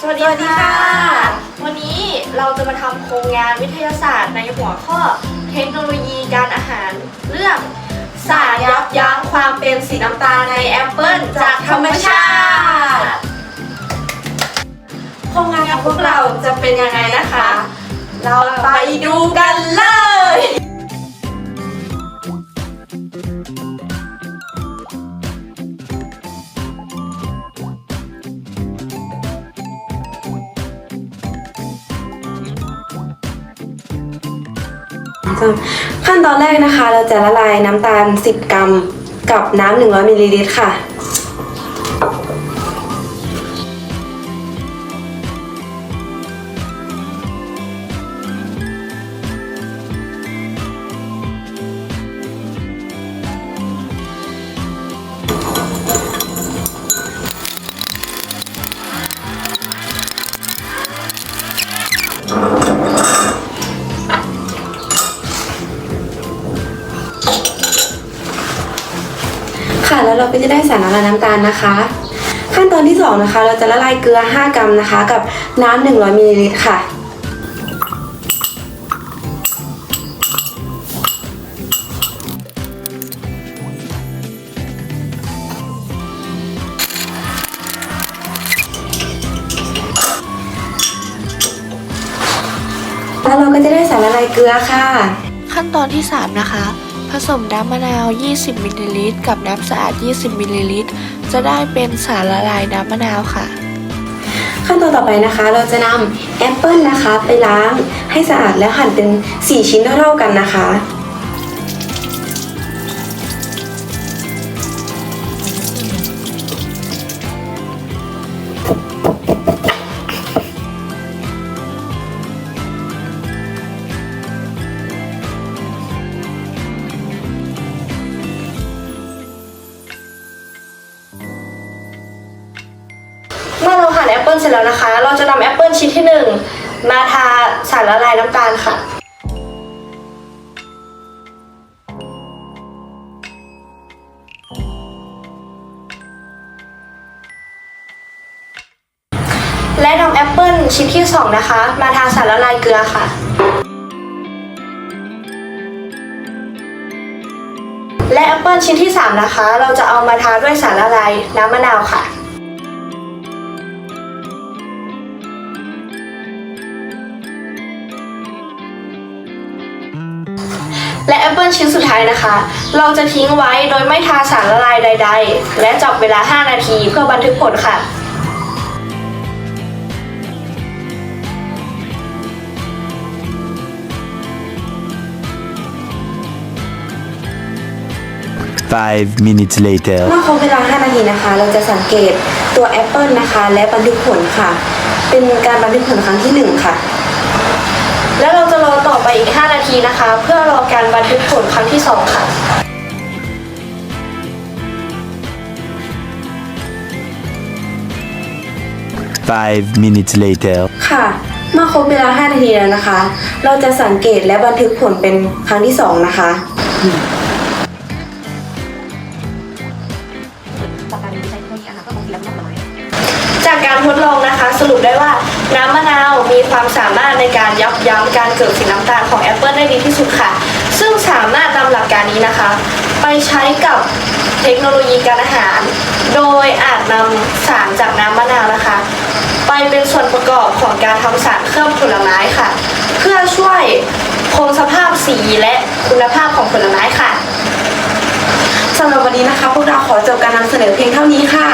สวัสดีค่ะ วันนี้เราจะมาทำโครงงานวิทยาศาสตร์ในหัวข้อเทคโนโลยีการอาหารเรื่องสารยับยั้งความเป็นสีน้ำตาลในแอปเปิลจากธรรมชาติ โครงงานของพวกเราจะเป็นยังไงนะคะ เราไปดูกันเลย ขั้นตอนแรกนะคะ เราจะละลายน้ำตาล 10 กรัม กับน้ำ100มิลลิลิตรค่ะ เราก็จะได้สารละลายน้ำตาลนะคะ ขั้นตอนที่2นะคะ เราจะละลายเกลือ 5 กรัมนะคะ กับน้ำ100มิลลิลิตรค่ะแล้วเราก็จะได้สารละลายเกลือค่ะ ขั้นตอนที่ 3 นะคะ ผสมน้ำมะนาว 20 มิลลิลิตร กับน้ำสะอาด 20 มิลลิลิตร จะได้เป็นสารละลายน้ำมะนาวค่ะ ขั้นตอนต่อไปนะคะ เราจะนำแอปเปิลนะคะไปล้างให้สะอาดแล้วหั่นเป็น 4 ชิ้นเท่าๆกันนะคะ ปเปิลเสร็จแล้วนะคะ เราจะนำแอปเปิลชิ้นที่ 1 มาทาสารละลายน้ำตาลค่ะและนำแอปเปิลชิ้นที่ 2 นะคะ มาทาสารละลายเกลือค่ะ และแอปเปิลชิ้นที่ 3 นะคะ เราจะเอามาทาด้วยสารละลายน้ำมะนาวค่ะ และแอปเปิลชิ้นสุดท้ายนะคะ เราจะทิ้งไว้โดยไม่ทาสารละลายใด ๆ และจับเวลา 5 นาทีเพื่อบันทึกผลค่ะ Five minutes later. เมื่อครบเวลา 5 นาทีนะคะ เราจะสังเกตตัวแอปเปิลนะคะ และบันทึกผลค่ะ เป็นการบันทึกผลครั้งที่ 1 ค่ะ แล้วเราจะรอต่อ ไปอีก 5 นาทีนะคะ เพื่อรอการบันทึกผลครั้งที่ 2 ค่ะ Five minutes later. ค่ะเมื่อครบเวลา 5 นาทีแล้วนะคะ เราจะสังเกตและบันทึกผลเป็นครั้งที่ 2 นะคะ จากการทดลอง นะคะ สรุปได้ว่าน้ำมะนาวมีความสามารถในการยับยั้งการเกิดสีน้ำตาลของแอปเปิลได้ดีที่สุดค่ะ ซึ่งสามารถนำหลักการนี้นะคะ ไปใช้กับเทคโนโลยีการอาหาร โดยอาจนำสารจากน้ำมะนาวนะคะ ไปเป็นส่วนประกอบของการทำสารเคลือบผลไม้ค่ะ เพื่อช่วยคงสภาพสีและคุณภาพของผลไม้ค่ะสำหรับวันนี้นะคะ พวกเราขอจบการนำเสนอเพียงเท่านี้ค่ะ